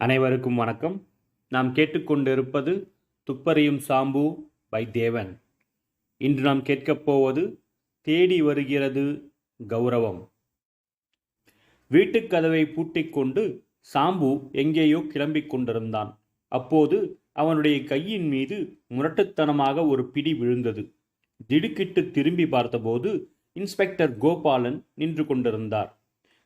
அனைவருக்கும் வணக்கம். நாம் கேட்டுக்கொண்டிருப்பது துப்பறியும் சாம்பு பை தேவன். இன்று நாம் கேட்கப் போவது தேடி வருகிறது கௌரவம். வீட்டுக் கதவை பூட்டிக்கொண்டு சாம்பு எங்கேயோ கிளம்பிக் கொண்டிருந்தான். அப்போது அவனுடைய கையின் மீது முரட்டுத்தனமாக ஒரு பிடி விழுந்தது. திடுக்கிட்டு திரும்பி பார்த்தபோது இன்ஸ்பெக்டர் கோபாலன் நின்று கொண்டிருந்தார்.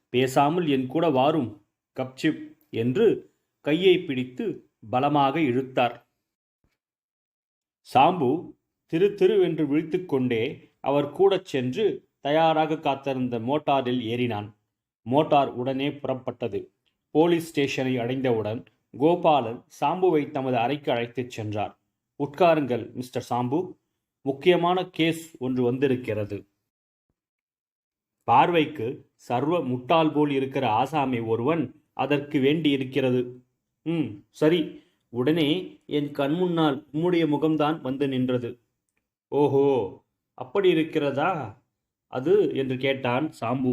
பேசாமல் என் கூட வாரும் கப்சிப் என்று கையை பிடித்து பலமாக இழுத்தார். சாம்பு திரு திருவென்று விழித்துக்கொண்டே அவர் கூடச் சென்று தயாராக காத்திருந்த மோட்டாரில் ஏறினான். மோட்டார் உடனே புறப்பட்டது. போலீஸ் ஸ்டேஷனை அடைந்தவுடன் கோபாலன் சாம்புவை தமது அறைக்கு அழைத்துச் சென்றார். உட்காருங்கள் மிஸ்டர் சாம்பு. முக்கியமான கேஸ் ஒன்று வந்திருக்கிறது. பார்வைக்கு சர்வ முட்டாள் போல் இருக்கிற ஆசாமி ஒருவன் அதற்கு வேண்டி இருக்கிறது ம் சரி. உடனே என் கண் முன்னால் உம்முடைய முகம்தான் வந்து நின்றது. ஓஹோ அப்படி இருக்கிறதா? அது என்று கேட்டான் சாம்பு.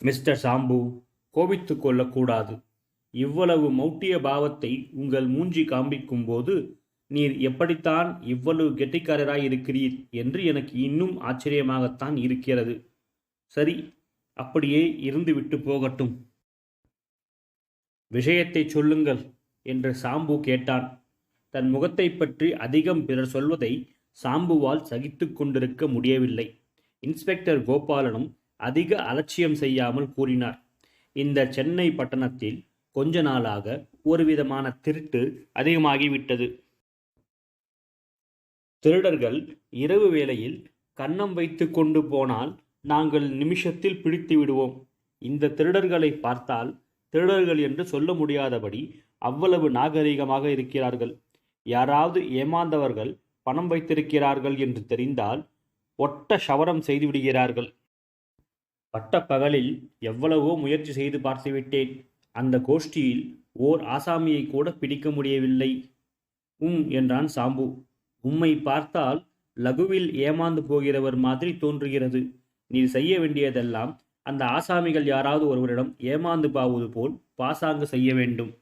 மிஸ்டர் சாம்பு கோபித்து கொள்ளக்கூடாது. இவ்வளவு மௌட்டிய பாவத்தை உங்கள் மூஞ்சி காண்பிக்கும் போது நீர் எப்படித்தான் இவ்வளவு கெட்டிக்காரராய் இருக்கிறீர் என்று எனக்கு இன்னும் ஆச்சரியமாகத்தான் இருக்கிறது. சரி அப்படியே இருந்துவிட்டு போகட்டும். விஷயத்தை சொல்லுங்கள் என்று சாம்பு கேட்டான். தன் முகத்தை பற்றி அதிகம் பிறர் சொல்வதை சாம்புவால் சகித்து கொண்டிருக்க முடியவில்லை. இன்ஸ்பெக்டர் கோபாலனும் அதிக அலட்சியம் செய்யாமல் கூறினார். இந்த சென்னை பட்டணத்தில் கொஞ்ச நாளாக ஒருவிதமான திருட்டு அதிகமாகிவிட்டது. திருடர்கள் இரவு வேளையில் கன்னம் வைத்து கொண்டு போனால் நாங்கள் நிமிஷத்தில் பிடித்து விடுவோம். இந்த திருடர்களை பார்த்தால் திருடர்கள் என்று சொல்ல முடியாதபடி அவ்வளவு நாகரிகமாக இருக்கிறார்கள். யாராவது ஏமாந்தவர்கள் பணம் வைத்திருக்கிறார்கள் என்று தெரிந்தால் ஒட்ட சவரம் செய்து விடுகிறார்கள். பட்ட பகலில் எவ்வளவோ முயற்சி செய்து பார்த்துவிட்டேன். அந்த கோஷ்டியில் ஓர் ஆசாமியை கூட பிடிக்க முடியவில்லை. உம் என்றான் சாம்பு. உம்மை பார்த்தால் லகுவில் ஏமாந்து போகிறவர் மாதிரி தோன்றுகிறது. நீ செய்ய வேண்டியதெல்லாம் அந்த ஆசாமிகள் யாராவது ஒருவரிடம் ஏமாந்து பாவது போல் பாசாங்கு செய்ய வேண்டும்.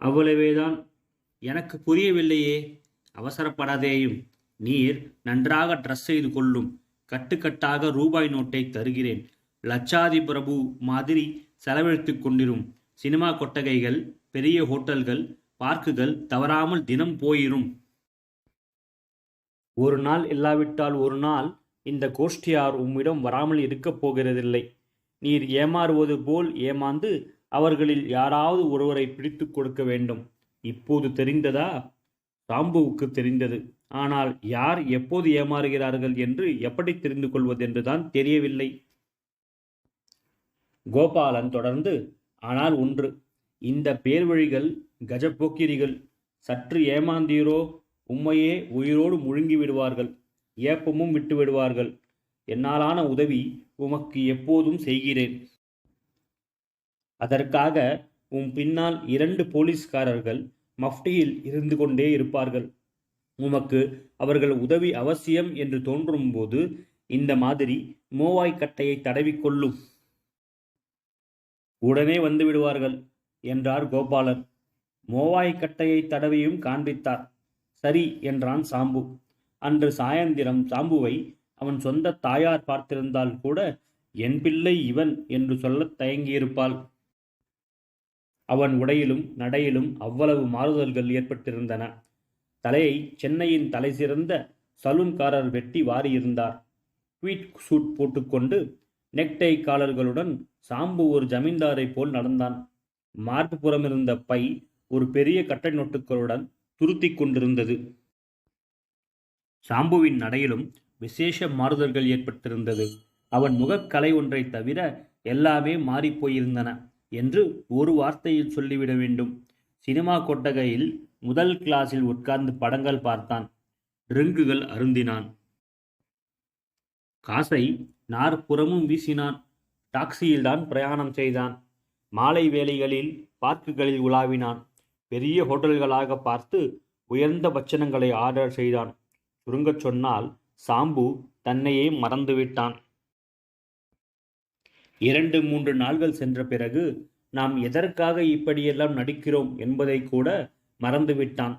அவ்வளவேதான். எனக்கு புரியவில்லையே. அவசரப்படாதேயும். நீர் நன்றாக ட்ரெஸ் செய்து கொள்ளும். கட்டுக்கட்டாக ரூபாய் நோட்டை தருகிறேன். லட்சாதி பிரபு மாதிரி செலவழித்து கொண்டிரும். சினிமா கொட்டகைகள் பெரிய ஹோட்டல்கள் பார்க்குகள் தவறாமல் தினம் போயிரும். ஒரு நாள் இல்லாவிட்டால் ஒரு நாள் இந்த கோஷ்டியார் உம்மிடம் வராமல் இருக்கப் போகிறதில்லை. நீர் ஏமாறுவது போல் ஏமாந்து அவர்களில் யாராவது ஒருவரை பிடித்து கொடுக்க வேண்டும். இப்போது தெரிந்ததா? சாம்புவுக்கு தெரிந்தது. ஆனால் யார் எப்போது ஏமாறுகிறார்கள் என்று எப்படி தெரிந்து கொள்வது என்றுதான் தெரியவில்லை. கோபாலன் தொடர்ந்து ஆனால் ஒன்று இந்த பேர்வழிகள் கஜப்போக்கிரிகள் சற்று ஏமாந்தீரோ உம்மையே உயிரோடு முழுங்கி விடுவார்கள் ஏப்பமும் விட்டு விடுவார்கள் என்னாலான உதவி உமக்கு எப்போதும் செய்கிறேன். அதற்காக உம் பின்னால் இரண்டு போலீஸ்காரர்கள் மஃப்டியில் இருந்து கொண்டே இருப்பார்கள். உமக்கு அவர்கள் உதவி அவசியம் என்று தோன்றும்போது இந்த மாதிரி மோவாய் கட்டையை தடவிக்கொள்ளும் உடனே வந்து விடுவார்கள் என்றார் கோபாலன். மோவாய்க்கட்டையை தடவியும் காண்பித்தார். சரி என்றான் சாம்பு. அன்று சாயந்திரம் சாம்புவை அவன் சொந்த தாயார் பார்த்திருந்தால் கூட என் பிள்ளை இவன் என்று சொல்லத் தயங்கியிருப்பாள். அவன் உடையிலும் நடையிலும் அவ்வளவு மாறுதல்கள் ஏற்பட்டிருந்தன. தலையை சென்னையின் தலை சிறந்த சலூன்காரர் வெட்டி வாரியிருந்தார். ட்வீட் சூட் போட்டுக்கொண்டு நெக்டை காலர்களுடன் சாம்பு ஒரு ஜமீன்தாரை போல் நடந்தான். மார்பு புறமிருந்த பை ஒரு பெரிய கட்டை நோட்டுகளுடன் துருத்தி கொண்டிருந்தது. சாம்புவின் நடையிலும் விசேஷ மாறுதல்கள் ஏற்பட்டிருந்தது. அவன் முகக்கலை ஒன்றை தவிர எல்லாமே மாறிப்போயிருந்தன என்று ஒரு வார்த்தையில் சொல்லிவிட வேண்டும். சினிமா கொட்டகையில் முதல் கிளாஸில் உட்கார்ந்து படங்கள் பார்த்தான். ட்ரிங்குகள் அருந்தினான். காசை நாற்புறமும் வீசினான். டாக்ஸியில்தான் பிரயாணம் செய்தான். மாலை வேளைகளில் பார்க்குகளில் உலாவினான். பெரிய ஹோட்டல்களாக பார்த்து உயர்ந்த பட்சணங்களை ஆர்டர் செய்தான். சுருங்கச் சொன்னால் சாம்பு தன்னையே மறந்துவிட்டான். இரண்டு மூன்று நாள்கள் சென்ற பிறகு நாம் எதற்காக இப்படியெல்லாம் நடிக்கிறோம் என்பதை கூட மறந்துவிட்டான்.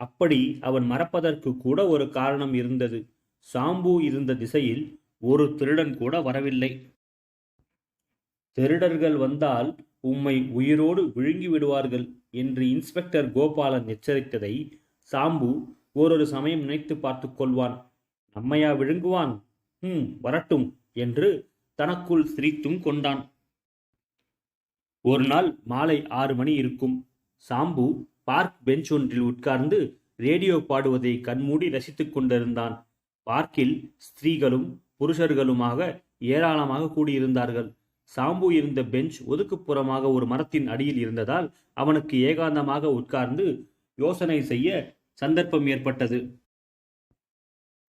அப்படி அவன் மறப்பதற்கு கூட ஒரு காரணம் இருந்தது. சாம்பு இருந்த திசையில் ஒரு திருடன் கூட வரவில்லை. திருடர்கள் வந்தால் உம்மை உயிரோடு விழுங்கி விடுவார்கள் என்று இன்ஸ்பெக்டர் கோபாலன் எச்சரித்ததை சாம்பு ஓரொரு சமயம் நினைத்து பார்த்து கொள்வான். நம்மையா விழுங்குவான்? ம் வரட்டும் என்று தனக்குள் சிரித்தும் கொண்டான். ஒரு நாள் மாலை ஆறு மணி இருக்கும். சாம்பு பார்க் பெஞ்ச் ஒன்றில் உட்கார்ந்து ரேடியோ பாடுவதை கண்மூடி ரசித்துக் கொண்டிருந்தான். பார்க்கில் ஸ்திரீகளும் புருஷர்களுமாக ஏராளமாக கூடியிருந்தார்கள். சாம்பு இருந்த பெஞ்ச் ஒதுக்குப்புறமாக ஒரு மரத்தின் அடியில் இருந்ததால் அவனுக்கு ஏகாந்தமாக உட்கார்ந்து யோசனை செய்ய சந்தர்ப்பம் ஏற்பட்டது.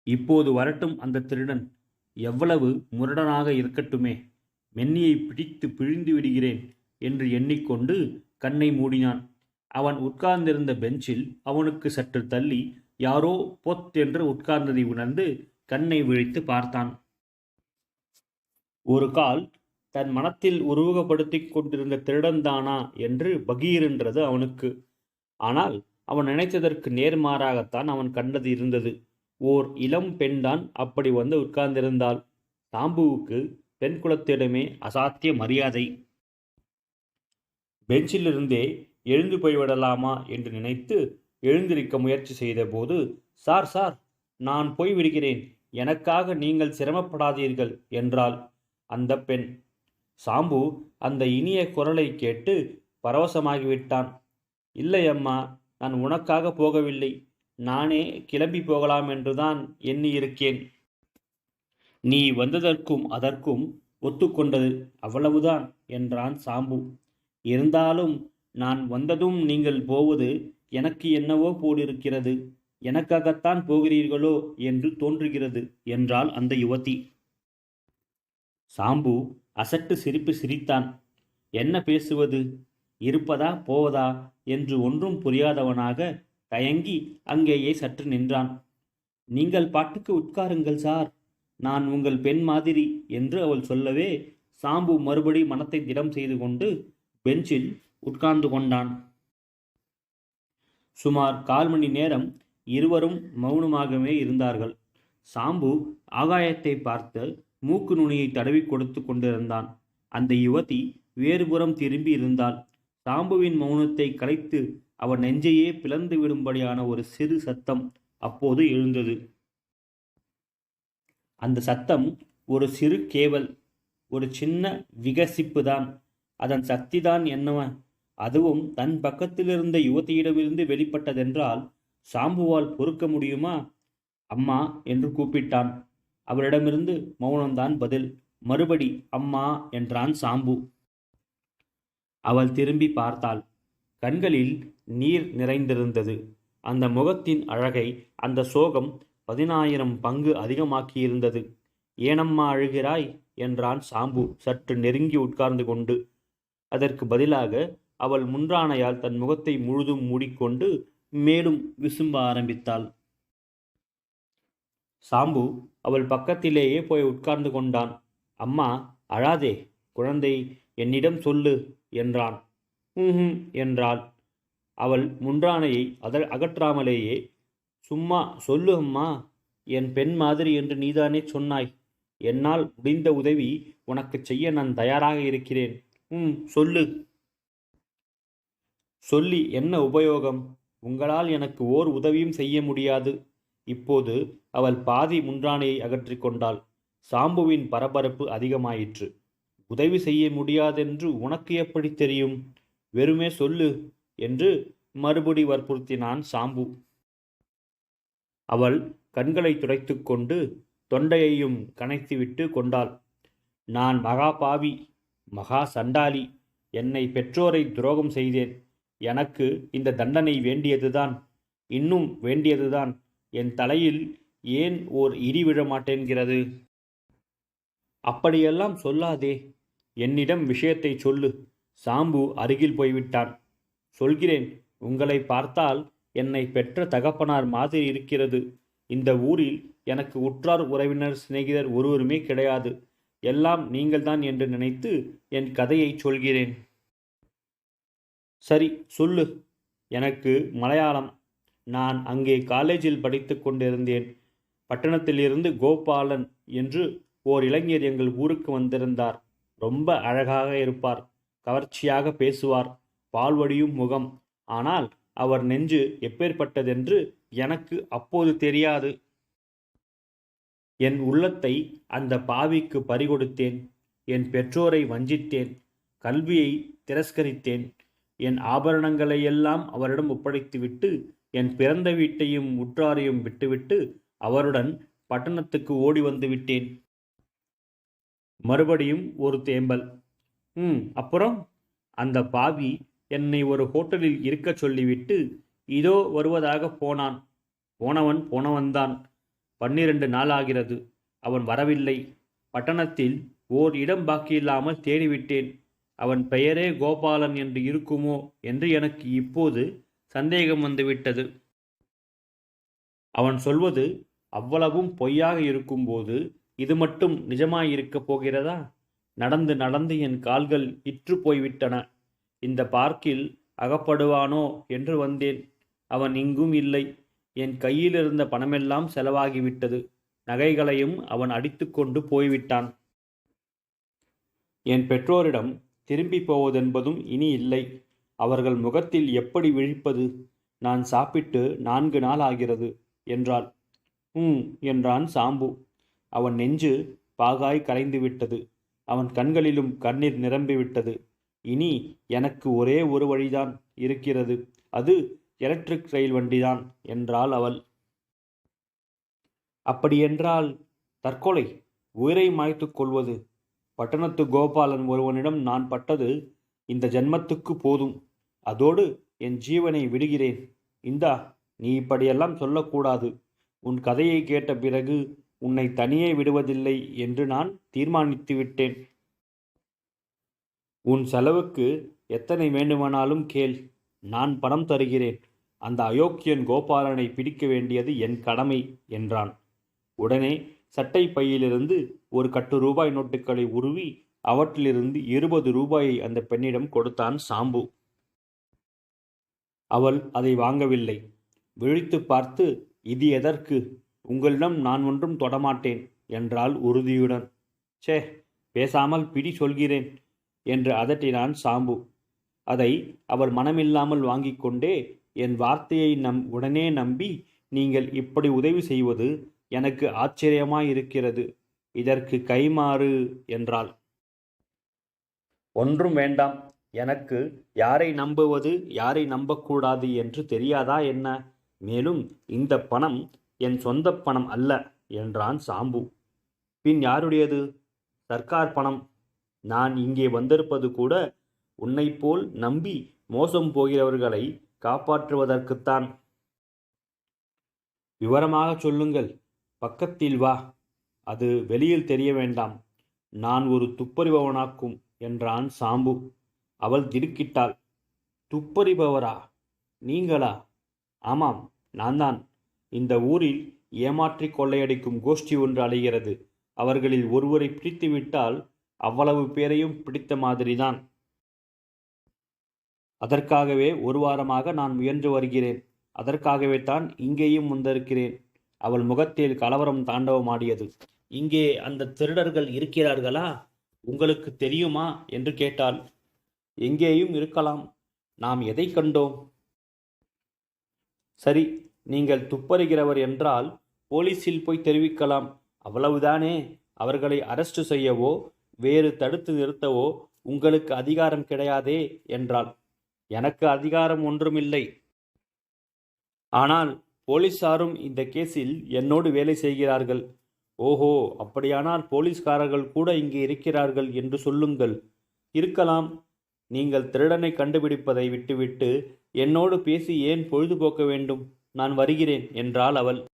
இப்போது வரட்டும் அந்த திருடன். எவ்வளவு முரடனாக இருக்கட்டுமே. மென்னியை பிடித்து பிழிந்து விடுகிறேன் என்று எண்ணிக்கொண்டு கண்ணை மூடினான். அவன் உட்கார்ந்திருந்த பெஞ்சில் அவனுக்கு சற்று தள்ளி யாரோ பொத் என்று உட்கார்ந்ததை உணர்ந்து கண்ணை விழித்து பார்த்தான். ஒரு கால் தன் மனத்தில் உருவகப்படுத்திக் கொண்டிருந்த திருடன்தானா என்று பகீரென்றது அவனுக்கு. ஆனால் அவன் நினைத்ததற்கு நேர்மாறாகத்தான் அவன் கண்டது இருந்தது. ஓர் இளம் பெண்தான் அப்படி வந்து உட்கார்ந்திருந்தாள். சாம்புவுக்கு பெண் குலத்திடமே அசாத்திய மரியாதை. பெஞ்சிலிருந்தே எழுந்து போய்விடலாமா என்று நினைத்து எழுந்திருக்க முயற்சி செய்தபோது சார் சார் நான் போய்விடுகிறேன் எனக்காக நீங்கள் சிரமப்படாதீர்கள் என்றாள் அந்த பெண். சாம்பு அந்த இனிய குரலை கேட்டு பரவசமாகிவிட்டான். இல்லை அம்மா நான் உனக்காக போகவில்லை. நானே கிளம்பி போகலாம் என்றுதான் எண்ணியிருக்கேன். நீ வந்ததற்கும் அதற்கும் ஒத்துக்கொண்டது அவ்வளவுதான் என்றான் சாம்பு. இருந்தாலும் நான் வந்ததும் நீங்கள் போவது எனக்கு என்னவோ போலிருக்கிறது. எனக்காகத்தான் போகிறீர்களோ என்று தோன்றுகிறது என்றாள் அந்த யுவதி. சாம்பு அசட்டு சிரிப்பு சிரித்தான். என்ன பேசுவது? இருப்பதா போவதா என்று ஒன்றும் புரியாதவனாக தயங்கி அங்கேயே சற்று நின்றான். நீங்கள் பாட்டுக்கு உட்காருங்கள் சார். நான் உங்கள் பெண் மாதிரி என்று அவள் சொல்லவே சாம்பு மறுபடி மனத்தை திடம் செய்து கொண்டு பெஞ்சில் உட்கார்ந்து கொண்டான். சுமார் கால் மணி நேரம் இருவரும் மௌனமாகவே இருந்தார்கள். சாம்பு ஆகாயத்தை பார்த்து மூக்கு நுனியை தடவி கொடுத்து கொண்டிருந்தான். அந்த யுவதி வேறுபுறம் திரும்பி இருந்தாள். சாம்புவின் மௌனத்தை கலைத்து அவன் நெஞ்சையே பிளந்து விடும்படியான ஒரு சிறு சத்தம் அப்போது எழுந்தது. அந்த சத்தம் ஒரு சிறு கேவல் ஒரு சின்ன விகசிப்பு தான் அதன் சக்தி தான் என்னவ? அதுவும் தன் பக்கத்திலிருந்த யுவதியிடமிருந்து வெளிப்பட்டதென்றால் சாம்புவால் பொறுக்க முடியுமா? அம்மா என்று கூப்பிட்டான். அவரிடமிருந்து மௌனம்தான் பதில். மறுபடி அம்மா என்றான் சாம்பு. அவள் திரும்பி பார்த்தாள். கண்களில் நீர் நிறைந்திருந்தது. அந்த முகத்தின் அழகை அந்த சோகம் பதினாயிரம் பங்கு அதிகமாக்கியிருந்தது. ஏனம்மா அழுகிறாய்? என்றான் சாம்பு சற்று நெருங்கி உட்கார்ந்து கொண்டு. அதற்கு பதிலாக அவள் முன்றானையால் தன் முகத்தை முழுதும் மூடிக்கொண்டு மேலும் விசும்ப ஆரம்பித்தாள். சாம்பு அவள் பக்கத்திலேயே போய் உட்கார்ந்து கொண்டான். அம்மா அழாதே. குழந்தை என்னிடம் சொல்லு என்றான். ம் என்றாள். அவள் முன்றானையை அத அகற்றாமலேயே சும்மா சொல்லு அம்மா என் பெண் மாதிரி என்று நீதானே சொன்னாய். என்னால் முடிந்த உதவி உனக்கு செய்ய நான் தயாராக இருக்கிறேன். ம் சொல்லு. சொல்லி என்ன உபயோகம்? உங்களால் எனக்கு ஓர் உதவியும் செய்ய முடியாது. இப்போது அவள் பாதி முன்றானையை அகற்றிக் கொண்டாள். சாம்புவின் பரபரப்பு அதிகமாயிற்று. உதவி செய்ய முடியாதென்று உனக்கு எப்படி தெரியும்? வெறுமே சொல்லு என்று மறுபடி வற்புறுத்தினான் சாம்பு. அவள் கண்களை துடைத்து கொண்டு தொண்டையையும் கனைத்துவிட்டு கொண்டாள். நான் மகா பாவி மகா சண்டாளி என்னை பெற்றோரை துரோகம் செய்தேன். எனக்கு இந்த தண்டனை வேண்டியதுதான். இன்னும் வேண்டியதுதான். என் தலையில் ஏன் ஓர் இடி விழ மாட்டேன்கிறது? அப்படியெல்லாம் சொல்லாதே. என்னிடம் விஷயத்தை சொல்லு. சாம்பு அருகில் போய்விட்டான். சொல்கிறேன் உங்களை பார்த்தால் என்னை பெற்ற தகப்பனார் மாதிரி இருக்கிறது. இந்த ஊரில் எனக்கு உற்றார் உறவினர் சிநேகிதர் ஒருவருமே கிடையாது. எல்லாம் நீங்கள்தான் என்று நினைத்து என் கதையை சொல்கிறேன். சரி சொல்லு. எனக்கு மலையாளம். நான் அங்கே காலேஜில் படித்து கொண்டிருந்தேன். பட்டணத்திலிருந்து கோபாலன் என்று ஓர் இளைஞர் எங்கள் ஊருக்கு வந்திருந்தார். ரொம்ப அழகாக இருப்பார் கவர்ச்சியாக பேசுவார் பால்வடியும் முகம். ஆனால் அவர் நெஞ்சு எப்பேற்பட்டதென்று எனக்கு அப்போது தெரியாது. என் உள்ளத்தை அந்த பாவிக்கு பறிகொடுத்தேன் என் பெற்றோரை வஞ்சித்தேன் கல்வியை திரஸ்கரித்தேன். என் ஆபரணங்களையெல்லாம் அவரிடம் ஒப்படைத்துவிட்டு என் பிறந்த வீட்டையும் உற்றாரையும் விட்டுவிட்டு அவருடன் பட்டணத்துக்கு ஓடி வந்து விட்டேன் மறுபடியும் ஒரு தேம்பல். ம். அப்புறம் அந்த பாவி என்னை ஒரு ஹோட்டலில் இருக்கச் சொல்லிவிட்டு இதோ வருவதாக போனான். போனவன் போனவன்தான். பன்னிரண்டு நாள் ஆகிறது. அவன் வரவில்லை. பட்டணத்தில் ஓர் இடம் பாக்கியில்லாமல் தேடிவிட்டேன். அவன் பெயரே கோபாலன் என்று இருக்குமோ என்று எனக்கு இப்போது சந்தேகம் வந்துவிட்டது. அவன் சொல்வது அவ்வளவும் பொய்யாக இருக்கும்போது இது மட்டும் நிஜமாயிருக்கப் போகிறதா? நடந்து நடந்து என் கால்கள் இற்று போய்விட்டன. இந்த பார்க்கில் அகப்படுவானோ என்று வந்தேன். அவன் இங்கும் இல்லை. என் கையில் இருந்த பணமெல்லாம் செலவாகிவிட்டது. நகைகளையும் அவன் அடித்துக்கொண்டு போய்விட்டான். என் பெற்றோரிடம் திரும்பி போவதென்பதும் இனி இல்லை. அவர்கள் முகத்தில் எப்படி விழிப்பது? நான் சாப்பிட்டு நான்கு நாள் ஆகிறது என்றாள். ம் என்றான் சாம்பு. அவன் நெஞ்சு பாகாய் கரைந்து விட்டது அவன் கண்களிலும் கண்ணீர் நிரம்பிவிட்டது. இனி எனக்கு ஒரே ஒரு வழிதான் இருக்கிறது. அது எலக்ட்ரிக் ரயில் வண்டிதான் என்றாள் அவள். அப்படியென்றால் தற்கொலை. உயிரை மாய்த்துக் கொள்வது. பட்டணத்து கோபாலன் ஒருவனிடம் நான் பட்டது இந்த ஜென்மத்துக்கு போதும். அதோடு என் ஜீவனை விடுகிறேன். இந்தா நீ இப்படியெல்லாம் சொல்லக்கூடாது. உன் கதையை கேட்ட பிறகு உன்னை தனியே விடுவதில்லை என்று நான் தீர்மானித்து விட்டேன் உன் செலவுக்கு எத்தனை வேண்டுமானாலும் கேள் நான் பணம் தருகிறேன். அந்த அயோக்கியன் கோபாலனை பிடிக்க வேண்டியது என் கடமை என்றான். உடனே சட்டை பையிலிருந்து ஒரு கட்டு ரூபாய் நோட்டுகளை உருவி அவற்றிலிருந்து இருபது ரூபாயை அந்த பெண்ணிடம் கொடுத்தான் சாம்பு. அவள் அதை வாங்கவில்லை. விழித்து பார்த்து இது எதற்கு? உங்களிடம் நான் ஒன்றும் தொடமாட்டேன் என்றால் உறுதியுடன். ச்சே பேசாமல் பிடி சொல்கிறேன் என்று அதட்டினான் சாம்பு. அதை அவர் மனமில்லாமல் வாங்கி கொண்டே என் வார்த்தையை நம் உடனே நம்பி நீங்கள் இப்படி உதவி செய்வது எனக்கு ஆச்சரியமாயிருக்கிறது. இதற்கு கைமாறு என்றாள். ஒன்றும் வேண்டாம். எனக்கு யாரை நம்புவது யாரை நம்பக்கூடாது என்று தெரியாதா என்ன? மேலும் இந்த பணம் என் சொந்த பணம் அல்ல என்றான் சாம்பு. பின் யாருடையது? சர்க்கார் பணம். நான் இங்கே வந்திருப்பது கூட உன்னைப் போல் நம்பி மோசம் போகிறவர்களை காப்பாற்றுவதற்குத்தான். விவரமாக சொல்லுங்கள். பக்கத்தில் வா. அது வெளியில் தெரிய வேண்டாம். நான் ஒரு துப்பறிபவனாக்கும் என்றான் சாம்பு. அவள் திடுக்கிட்டாள். துப்பறிபவரா? நீங்களா? ஆமாம் நான் தான் இந்த ஊரில் ஏமாற்றி கொள்ளையடிக்கும் கோஷ்டி ஒன்று அலைகிறது அவர்களில் ஒருவரை பிடித்துவிட்டால் அவ்வளவு பேரையும் பிடித்த மாதிரிதான். அதற்காகவே ஒரு வாரமாக நான் முயன்று வருகிறேன். அதற்காகவே தான் இங்கேயும் வந்திருக்கிறேன். அவள் முகத்தில் கலவரம் தாண்டவமாடியது. இங்கே அந்த திருடர்கள் இருக்கிறார்களா? உங்களுக்கு தெரியுமா? என்று கேட்டாள். எங்கேயும் இருக்கலாம். நாம் எதை கண்டோம்? சரி நீங்கள் துப்பறிகிறவர் என்றால் போலீஸில் போய் தெரிவிக்கலாம். அவ்வளவுதானே? அவர்களை அரெஸ்ட் செய்யவோ வேறு தடுத்து நிறுத்தவோ உங்களுக்கு அதிகாரம் கிடையாதே? என்றாள். எனக்கு அதிகாரம் ஒன்றுமில்லை. ஆனால் போலீஸாரும் இந்த கேஸில் என்னோடு வேலை செய்கிறார்கள். ஓஹோ அப்படியானால் போலீஸ்காரர்கள் கூட இங்கே இருக்கிறார்கள் என்று சொல்லுங்கள். இருக்கலாம். நீங்கள் திருடனை கண்டுபிடிப்பதை விட்டுவிட்டு என்னோடு பேசி ஏன் பொழுதுபோக்க வேண்டும்? நான் வருகிறேன் என்றாள் அவள்.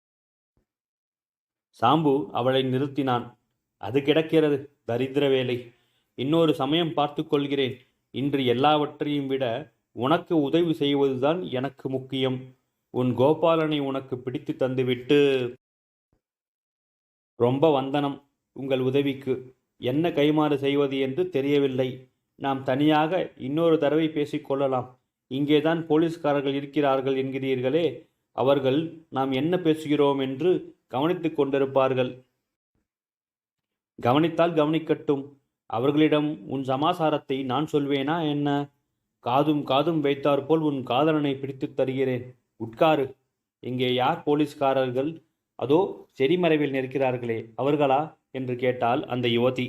சாம்பு அவளை நிறுத்தினான். அது கிடக்கிறது தரித்திர வேலை. இன்னொரு சமயம் பார்த்து கொள்கிறேன். இன்று எல்லாவற்றையும் விட உனக்கு உதவி செய்வதுதான் எனக்கு முக்கியம். உன் கோபாலனை உனக்கு பிடித்து தந்துவிட்டு. ரொம்ப வந்தனம் உங்கள் உதவிக்கு. என்ன கைமாறு செய்வது என்று தெரியவில்லை. நாம் தனியாக இன்னொரு தடவை பேசிக்கொள்ளலாம் இங்கேதான் போலீஸ்காரர்கள் இருக்கிறார்கள் என்கிறீர்களே. அவர்கள் நாம் என்ன பேசுகிறோம் என்று கவனித்துக் கொண்டிருப்பார்கள். கவனித்தால் கவனிக்கட்டும். அவர்களிடம் உன் சமாசாரத்தை நான் சொல்வேனா என்ன? காதும் காதும் வைத்தாற்போல் உன் காதலனை பிடித்துத் தருகிறேன். உட்காரு. இங்கே யார் போலீஸ்காரர்கள்? அதோ செடிமறைவில் நிற்கிறார்களே. அவர்களா? என்று கேட்டாள் அந்த யுவதி.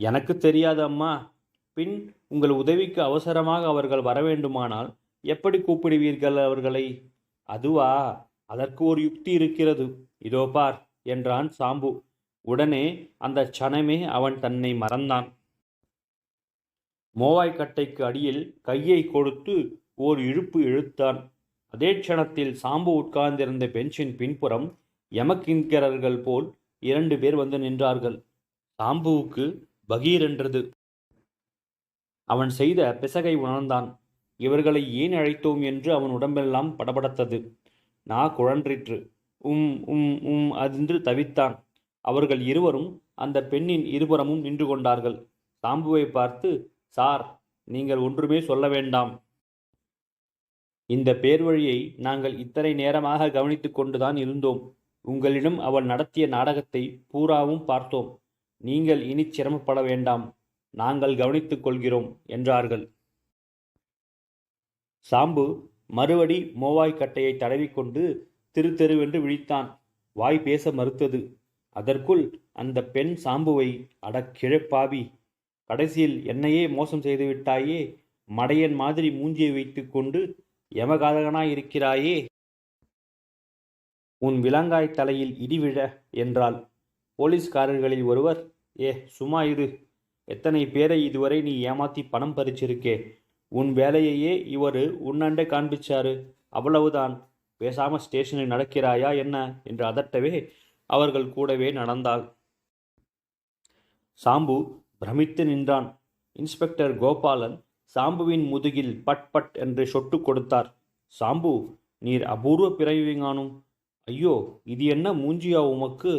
எனக்கு தெரியாது அம்மா. பின் உங்கள் உதவிக்கு அவசரமாக அவர்கள் வர வேண்டுமானால் எப்படி கூப்பிடுவீர்கள் அவர்களை? அதுவா? அதற்கு ஒரு யுக்தி இருக்கிறது. இதோ பார் என்றான் சாம்பு. உடனே அந்த சனமே அவன் தன்னை மறந்தான். மோவாய்க்கட்டைக்கு அடியில் கையை கொடுத்து ஓர் இழுப்பு இழுத்தான். அதே க்ஷணத்தில் சாம்பு உட்கார்ந்திருந்த பெஞ்சின் பின்புறம் எமக்கின்கிறர்கள் போல் இரண்டு பேர் வந்து நின்றார்கள். சாம்புவுக்கு பகீரென்றது. அவன் செய்த பிசகை உணர்ந்தான். இவர்களை ஏன் அழைத்தோம் என்று அவன் உடம்பெல்லாம் படபடத்தது. நா குழன்றிற்று. உம் உம் உம் அதென்று தவித்தான். அவர்கள் இருவரும் அந்த பெண்ணின் இருபுறமும் நின்று கொண்டார்கள். சாம்புவை பார்த்து சார் நீங்கள் ஒன்றுமே சொல்ல வேண்டாம். இந்த பேர்வழியை நாங்கள் இத்தனை நேரமாக கவனித்து கொண்டுதான் இருந்தோம். உங்களிடம் அவள் நடத்திய நாடகத்தை பூராவும் பார்த்தோம். நீங்கள் இனி சிரமப்பட வேண்டாம். நாங்கள் கவனித்துக் கொள்கிறோம் என்றார்கள். சாம்பு மறுபடி மோவாய் கட்டையை தடவிக்கொண்டு திரு தெருவென்று விழித்தான். வாய் பேச மறுத்தது. அதற்குள் அந்த பெண் சாம்புவை அடக்கிழப்பாவி கடைசியில் என்னையே மோசம் செய்து விட்டாயே! மடையன் மாதிரி மூஞ்சியை வைத்துக்கொண்டு யமகாதகனாய் இருக்கிறாயே! உன் விலங்காய் தலையில் இடிவிழ என்றாள். போலீஸ்காரர்களில் ஒருவர் ஏ சும்மா இரு. எத்தனை பேரை இதுவரை நீ ஏமாத்தி பணம் பறிச்சிருக்கே? உன் வேலையையே இவரு உன்னண்டே காண்பிச்சாரு. அவ்வளவுதான். பேசாமல் ஸ்டேஷனில் நடக்கிறாயா என்ன? என்று அதட்டவே அவர்கள் கூடவே நடந்தாள். சாம்பு பிரமித்து நின்றான். இன்ஸ்பெக்டர் கோபாலன் சாம்புவின் முதுகில் பட் பட் என்று சொட்டு கொடுத்தார். சாம்பு நீர் அபூர்வ பிறவிங்கானும் ஐயோ இது என்ன மூஞ்சியா உமக்கு?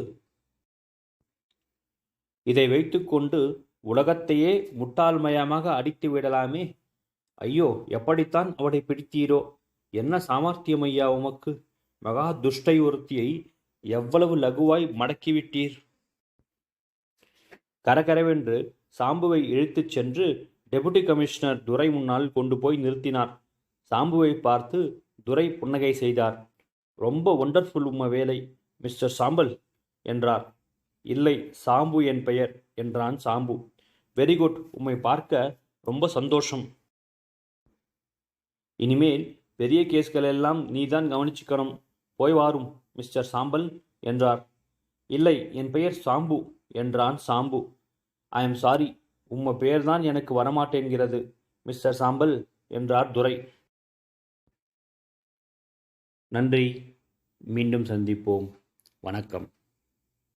இதை வைத்துக்கொண்டு உலகத்தையே முட்டாள்மயமாக அடித்து விடலாமே ஐயோ எப்படித்தான் அவளை பிடித்தீரோ? என்ன சாமர்த்தியம் ஐயா உமக்கு? மகா துஷ்டை ஒருத்தியை எவ்வளவு லகுவாய் மடக்கிவிட்டீர்? கரகரவென்று சாம்புவை இழுத்துச் சென்று டெபுட்டி கமிஷனர் துரை முன்னால் கொண்டு போய் நிறுத்தினார். சாம்புவை பார்த்து துரை புன்னகை செய்தார். ரொம்ப ஒண்டர்ஃபுல் உம்ம வேலை மிஸ்டர் சாம்பல் என்றார். இல்லை சாம்பு என் பெயர் என்றான் சாம்பு. வெரி குட் உம்மை பார்க்க ரொம்ப சந்தோஷம். இனிமேல் பெரிய கேஸ்கள் எல்லாம் நீதான் கவனிச்சுக்கணும். போய் வாரும் மிஸ்டர் சாம்பல் என்றார். இல்லை என் பெயர் சாம்பு என்றான் சாம்பு. ஐ எம் சாரி உம்ம பெயர்தான் எனக்கு வரமாட்டேங்கிறது மிஸ்டர் சாம்பல் என்றார் துரை. நன்றி மீண்டும் சந்திப்போம். வணக்கம்.